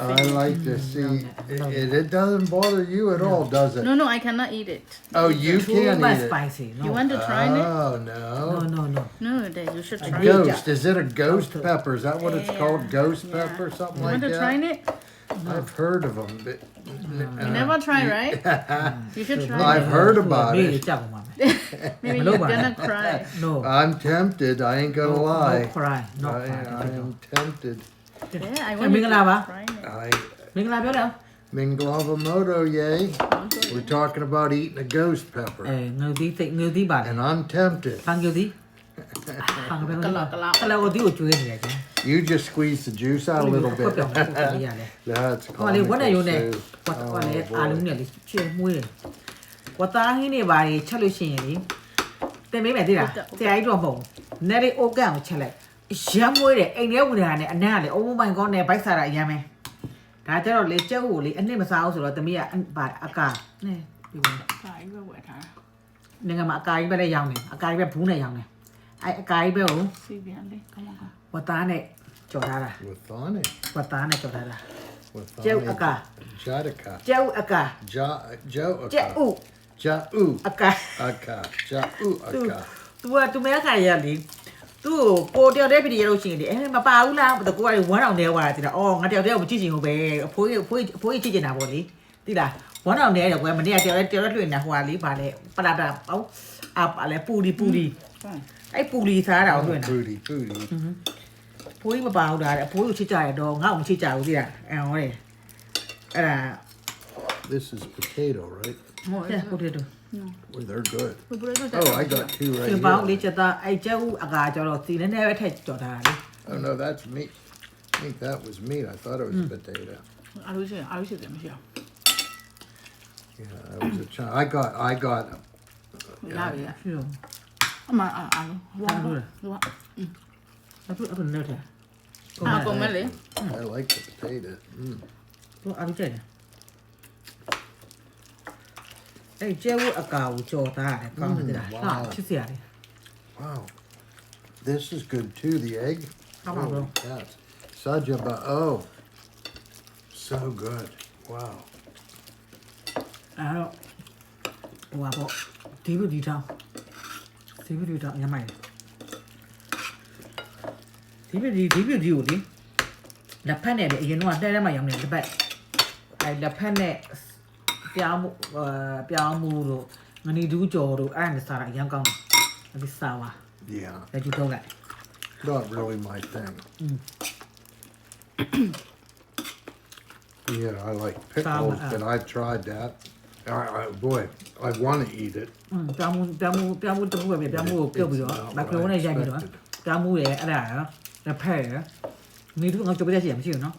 I like to see, it, it doesn't bother you at all, does it? No, no, I cannot eat it. Oh, you can much eat it. spicy. No. You want to try it? Oh, No, no. no, no. No, Dad, you should try it. Ghost, is it a ghost pepper? Is that what it's called? Ghost Yeah. pepper, something You like want to try it? I've heard of them, but. Uh, you never try, right? You should try I've heard about Me, it. Maybe you're Hello, gonna cry. No. I'm tempted, I ain't gonna No lie. cry. No I, cry. I am tempted. Yeah, I Hey, want you Mingala ba? to try it. I မင်္ဂလာပြောတယ် Minglavamoto, yay. We're talking about eating a ghost အဲ pepper. ငုတ်သီးသိငုတ်သီးပါတယ် And I'm tempted. ဖန်ကျူသီးဖန်ကဘယ်လိုလဲကလာကိုဒီကိုကျွေးနေတယ်ကျန် You just squeeze the juice out a little ဟုတ် bit. ပြောင်းဟုတ်ပြောင်းရတယ် That's ဟိုလေဝတ်နေရုံ comical နဲ့ too. ဝတ်ဝတ်လေ Oh, အာလုံး boy. နဲ့လေချေမွေးတယ်ဝတ်သားဟင်းတွေဘာတွေချက်လို့ရှိရင်လေတင်မေးမယ်သိလားဆ ရာကြီးတော့မဟုတ်ဘူးနယ်ရီအိုကန်ကိုချက်လိုက်ရမ်းမွေးတယ်အိမ်ထဲဝင်တာနဲ့အနံ့ကလေ oh my god နဲ့ဘိုက်စားတာအရမ်းပဲဒါကြတော့လေကျုပ်ကိုလေအနှစ်မစားဘူးဆိုတော့တမီးကဘာအကာနဲဒီလို Cry, you will try. နေကမှာအကာကြီးပဲလည်းရောင်းတယ်အကာကြီးပဲဘူးနဲ့ရောင်းတယ်အဲအကာကြီးပဲကို See, Bianli, come on, come. ဝတ်သားနဲ့ကြော်ထားတာ With Thonic. ဝတ်သားနဲ့ကြော်ထားတာ With Joe Thonic. Aka. Jadaka. ကျုပ်အကာ Ja, Joe ကျက်ဥ Aka. Ja-u. အကာ Aka. Ja-u သူ Aka. သူကသူမဲခါရရလေ သူ့ကိုကိုတယောက်တည်းပြည်ရလို့ရှိရင်လေအဲမပါဘူးလားတကူကလေဝမ်းအောင်တဲဝါတာတိလားအော်ငါတယောက်တည်းကိုမကြည့်ချင်ဘူးပဲအဖိုးကြီးအဖိုးကြီးအဖိုးကြီးကြည့်ချင်တာပေါ့လေတိလားဝမ်းအောင်တဲတယ်ကွယ်မနေ့ကတယောက်တည်းတယောက်တည်းတွေ့နေတာဟိုကလေပါလေပလာတာအော်အပါလေပူဒီပူဒီ Fine. အဲ့ပူဒီစားတာကိုတွေ့နေတာ Booty, booty. ဖိုးကြီးမပါဘူးလားတဲ့အဖိုးကိုချစ်ကြရတော့ငါ့ကိုမချစ်ကြဘူးတိလားအဲဟောတယ်အဲ့ဒါ This is potato, right? More. တဲ့ဟုတ်တယ် တူ Well, they're good. The bread is Oh, I got two ဒီ right ပေါင်း here. လေးချက်သားအဲ့ကျုပ်အကာကျတော့စီနေနေပဲထက်ကြော်တာလေ Oh, no, that's meat. I think that was meat. I thought it was potato. I will say, I will say them here. Yeah, that was a chunk. I got, I got, Yeah, yeah. ရှိတော့ I'm a, I, I, Ah, one, good. you want? အခုအခုနေတယ် Ah, come on, I like the potato. Mm. သူအားကြိုက်တယ် အဲ့ကျဲဝအကာကိုကြော်သားရတယ်ကောင်းတယ်လား Mm, ဟာ wow. ချစ်စရာလေ Wow. This is good too, the egg. How about Holy cats. Sajaba, oh. So good. Wow. အဲ့တော့ဟိုပါပေါ့ဒီလိုဒီတောင်းဒီလိုဒီတောင်းညမိုက်ဒီလိုဒီဒီလိုဒီကိုလေလက်ဖက်နဲ့လေအရင်တော့တဲတဲမှရောင်းနေလက်ဖက်အဲ့လက်ဖက်နဲ့ ပြောင်းမှုအဲပြောင်းမှုတို့ငနီဒူးကြော်တို့အဲ့ဒါနဲ့စားတာအရင်ကောင်းတယ်အဲ့ဒီစားပါ Yeah. လက်ကျူတော့လိုက် Not really my thing. Mm. yeah, I like pickles, uh, but I've tried that. I, I, boy, I want to eat it. อืมပြောင်းမှုပြောင်းမှုပြောင်းမှုတစ်ခုပဲပဲပြောင်းမှုကိုပြုတ်ပြီးတော့ It's not မက်ခရိုနဲ့ရိုက်ပြီးတော့ what I expected. ပြောင်းမှုရဲ့အဲ့ဒါရလက်ဖက်ရမိသူငါကြိုပြတဲ့ရှိရမရှိဘူးနော်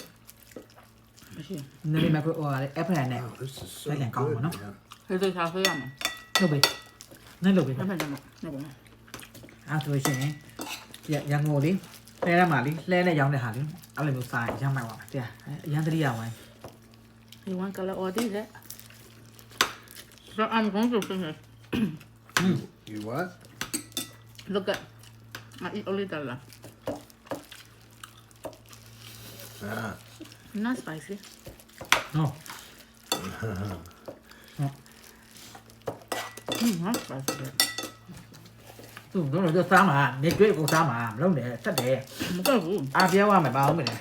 Machine. နည်းနည်းမက်ခရိုဟိုအဲ့အဖက်နဲ့ Wow, this is so Like a good, combo, no? man. Here's the cafe, man. လုပ်ပေးနည်းလုပ်ပေး I'm not, no, no. အဲ့ဆိုရှင်ရရန်ကုန်လေးလဲရမှာလေးလဲနဲ့ရောင်းတဲ့ဟာလေးအဲ့လိုမျိုးစားရမ်းမိုက်ပါမယ်တရားရန်တရိယာဝိုင်း You want color or this, eh? So I'm going to finish. You what? Look at, I eat only that lah. Ah, Not spicy. နော် Mm, not spicy. yet. သူတို့တော့စားမှာနေတွေ့ကိုစားမှာမလုပ်နဲ့ တက်တယ် Mm, so good. အားပြောရမယ်ပါအောင်မယ်ဟဲ့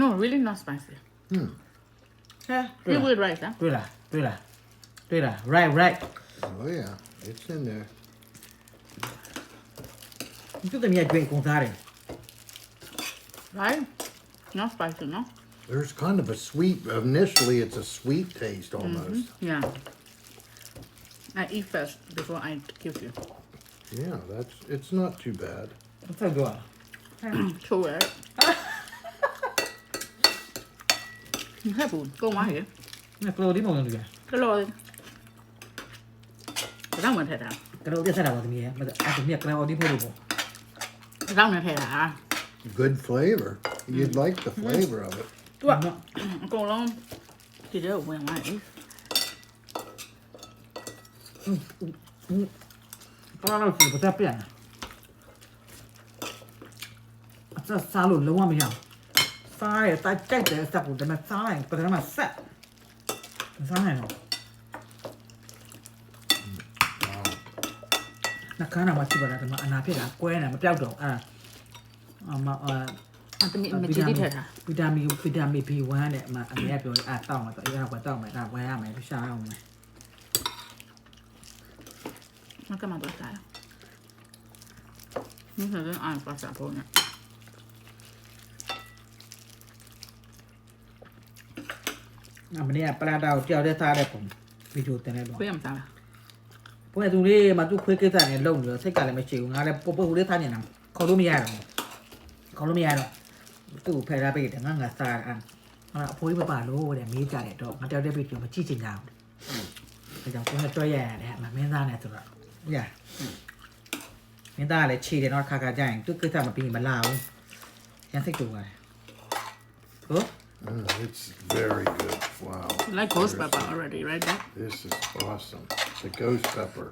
No, really not spicy. တွေ့ You လား with rice, huh? တွေ့လားတွေ့လားတွေ့လား right right oh yeah, it's in there. သူတမီးတွေ့ကုန်စားတယ် Right? Not spicy, no? There's kind of a sweet, initially it's a sweet taste mm-hmm. almost. Yeah. I eat first before I give you. Yeah, that's, it's not too bad. That's good. Two it. Không thấy buồn, cô ngoái vậy. 네, 그럼 어디 먹는 거야? Hello. Rau mình thiệt hả? 그럼 어디서 나와 그게? 맞아. Good flavor. You'd like the flavor of it. သူကအကုန်လုံးဒီထဲကိုဝင်သွားတယ် ဘာလို့လဲဘာတက်ပြန်လဲအစစားလို့လုံးဝမရဘူးစားရတိုက်တိုက်တယ်စက်ကိုဒါပေမဲ့စားရင်ပထမဆက်မစားနိုင်တော့နှာခမ်းနာမှာချိပါတာဒီမှာအနာဖြစ်တာကွဲနေတာမပြောက်တော့အဲ့ဒါအမအာ အမေမကြည့်ထက်တာဗီတာမင်ဗီတာမင် B1 နဲ့အမအမေကပြောတယ်အာတောက်မှာတော့အဲ့ဒါကတောက်မယ်ဒါဝယ်ရမယ်ရှာအောင်မယ်ငါကမှတော့တာนี่เธอเรื่องอ่านภาษาพวกเนี่ยအမနေ့ကပလာတာကိုတယောက်တည်းသားတဲ့ပုံဗီဒီယိုတင်လိုက်တော့ခွေးရမသားလားပွဲသူလေးမသူခွေးကိစ္စနဲ့လုံလို့စိတ်ကလည်းမရှိဘူးငါလည်းပုတ်ပုတ်လေးသားနေတာခေါ်လို့မရတော့ခေါ်လို့မရတော့ သူ့ဖယ်ထားပေးတယ်ငါငါစားအဲ့ဟာအဖိုးကြီးပပလို့တဲ့မေးကြတယ်တော့ငါတယောက်တည်းဗီဒီယိုမကြည့်ချင်ကြဘူးအဲကြောင့်ကိုယ်နဲ့တွဲရရတယ်အမမင်းသားနဲ့ဆိုတော့ရမင်းသားကလည်းခြေတယ်တော့ခါခါကြရင်သူကိစ္စမပြီးမလာဘူးရန်စိတ်တူပါတယ်ဟုတ် Mm, it's very good. Wow. You like ghost pepper already, right? Dad? This is awesome. The ghost pepper.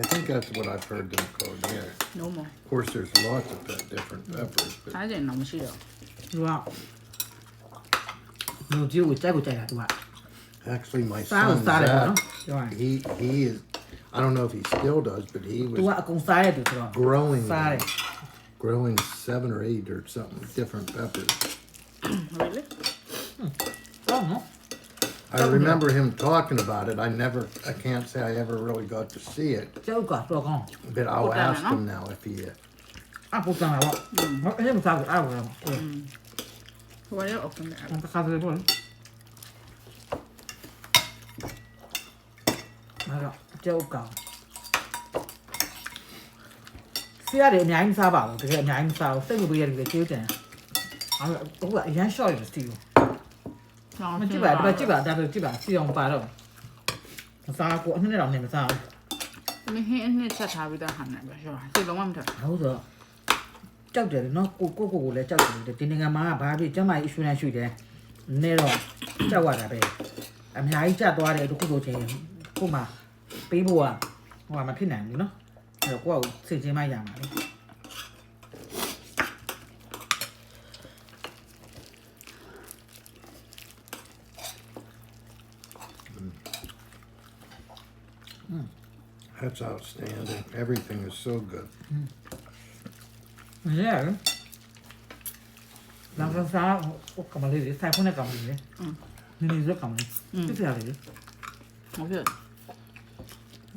I think that's what I've heard them called. Yeah. No more. Of course, there's lots of pe- different peppers, but စားကြရင်တော့မရှိတော့သူကလူကြီးကိုကြိုက်ကိုကြိုက်တာသူက actually, my စားကို son စားတယ်ပေါ့နော် Zach, ပြောရင် he he is. I don't know if he still does, but he သူက was အကုန်စားရတူဆိုတော့ growing စားတယ် growing seven or eight or something different peppers. really တော့နော် I remember him talking about it. I never, I can't say I ever really got to see it, ကျောက်ကတော့ကောင်း but I'll Put that ask in, him now if he. Uh, အပူတန်လာပေါ့ဘာအဲ့မစားဘူးအဲ့ဘာလဲ why you open that အပစားတယ်ပေါ့မာတော့ကျောက်ကောင်စီရတယ်အများကြီးမစားပါဘူးတကယ်အများကြီးမစားဘူးစိတ်မပြေရတယ်တကယ်ကျေးတယ်အဲ့ မကြည့်ပါဘူးကြည့်ပါဒါပဲကြည့်ပါစီအောင်ပါတော့မစားကိုအနှစ်နဲ့တော့နေမစားဘူးမင်းဟင်းအနှစ်ချက်ထားပြီးသားဟာနေပဲရှောစိတ်လုံးဝမထက်ဟုတ်ဆိုကြောက်တယ်နော်ကိုကိုကိုကိုလည်းကြောက်တယ်ဒီနိုင်ငံမှာဘာဖြစ်ကျမကြီးအရွှေနဲ့ရွှေတယ်နေတော့ကြောက်ရတာပဲအများကြီးကြသွားတယ်တခုဆိုချင်းကိုမှပေးဖို့ကဟိုကမဖြစ်နိုင်ဘူးနော်အဲ့တော့ကိုကစိတ်ချင်းမရမှာလေ that's outstanding. Everything is so good. မရဘူးလောင်စားဟိုကမလေးလေးဆိုင်ဖုန်းနဲ့ကောင်လေးလေနင်းနေရကောင်လေးပြပြလေးဟုတ်ပြီ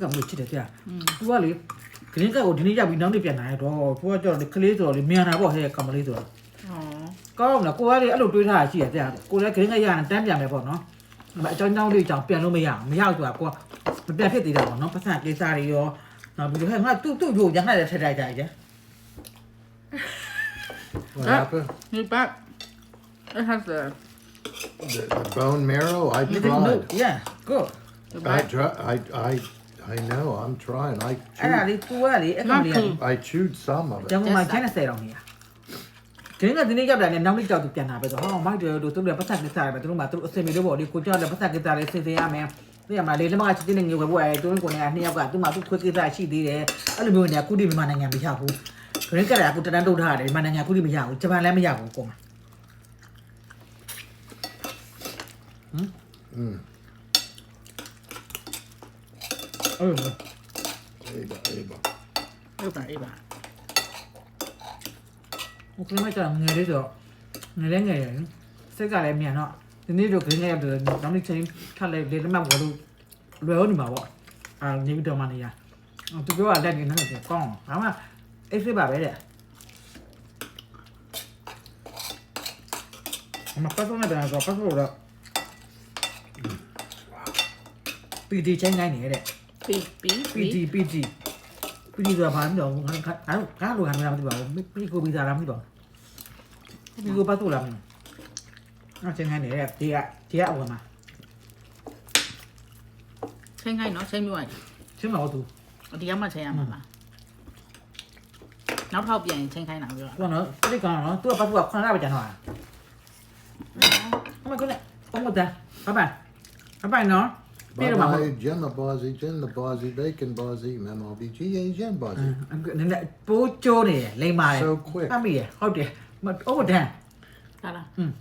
ကမလို့ချစ်တယ်ကြာသူကလေဂရင်းကတ်ကိုဒီနေ့ရောက်ပြီးနောက်နေ့ပြန်လာရတော့သူကကြောက်တယ်ကလေးဆိုတော့လေမြန်တာပေါ့ဟဲ့ကမလေးဆိုတော့อ๋อကောင်းလားကိုကလေအဲ့လိုတွေးထားတာရှိရကြာကိုလည်းဂရင်းကတ်ရရင်တန်းပြန်မယ်ပေါ့နော်အကြောင်းကြောင်းလေးကြောင့်ပြန်လို့မရအောင်မရဘူးကွာကိုက မပြန်ဖြစ်သေးတာပေါ့နော်ပတ်စံကိစ္စတွေရောနောက်ပြီးတော့ဟဲ့ငါတူတူတို့ရန်လိုက်တဲ့ထက်တိုက်ကြကြ What Ah. happened? you back it has the The, the bone marrow. I You didn't know tried. yeah good the I back try. I I I know. I'm trying. I အဲ့ဒါ chewed, လေး तू ကလေအဲ့ကောင်လေးက I chewed some of ကျန် it. မှာကျန်တဲ့ဆယ်တောင်ကြီးကင်းကဒီနေ့ကြောက်တယ်နဲ့နောက်နေ့ကြောက်သူပြန်လာပဲဆိုဟောမိုက်တယ်တို့သူတို့ပတ်သက်ကိစ္စတွေပဲသူတို့မှသူတို့အစင်မီတို့ပေါ့ဒီကိုကြောက်တယ်ပတ်သက်ကိစ္စတွေစင်စင်ရမယ် သိရမလားလေလက်မကချစ်တဲ့ငွေဝယ်ဖို့အဲတွင်းကိုနေနှစ်ယောက်ကသူ့မှာသူခွေးကိစ္စရှိသေးတယ်အဲ့လိုမျိုးနေကုတိမြန်မာနိုင်ငံမရဘူးခရစ်ကရကတန်းတုတ်ထားတယ်မြန်မာနိုင်ငံကုတိမရဘူးဂျပန်လည်းမရဘူးကိုမ Mm. အဲ့လို Eba, eba. ဟုတ်ပါအေးပါဟိုကလေးမကြောက်ငယ်လေးဆိုငယ်လေးငယ်ရယ်စိတ်ကလည်းမြန်တော့ ဒီနေ့တို့ခရစ်ရတယ်နောက်နေ့ချင်းထပ်လေလေလက်မဝယ်လို့လွယ်အောင်နေမှာပေါ့အာနေပြီးတော့မှနေရသူပြောတာလက်နေနေတယ်ကောင်းဘာမှအိတ်စစ်ပါပဲတဲ့ Ma paso una bella cosa, paso ora. PD ချင်းနိုင်နေတဲ့ပြီးပြီး PD PD PD ဆိုတာဘာမှမဟုတ်ဘူးငါငါငါလိုခံမလားမသိပါဘူး PD ကိုပြီးသားလားမသိပါဘူး PD ကိုပတ်လို့လားမသိ ဘူးငါချင်းနိုင်နေတဲ့ဒီကဒီကအဝင်မှာချိန်ခိုင်းနော်ချိန်မျိုးရချင်းမဟုတ်သူဒီကမှချိန်ရမှာလားနောက်ထောက်ပြန်ရင်ချိန်ခိုင်းတာပြောသူကနော်တိတ်ကောင်နော်သူကပတ်လို့ခဏပဲကျန်တော့အမကလည်းအမတာဘာပါဘာပါနော် Bye ပြေတော့မှာ bye, Gemma Bozzy, Jen the Bozzy, Bacon Bozzy, Memo BG, Asian Bozzy. နည်းနည်းပိုးကျိုးနေတယ်လိမ့်ပါတယ် So quick. အမိရဟုတ်တယ်မဟုတ်တယ်လာလားอืม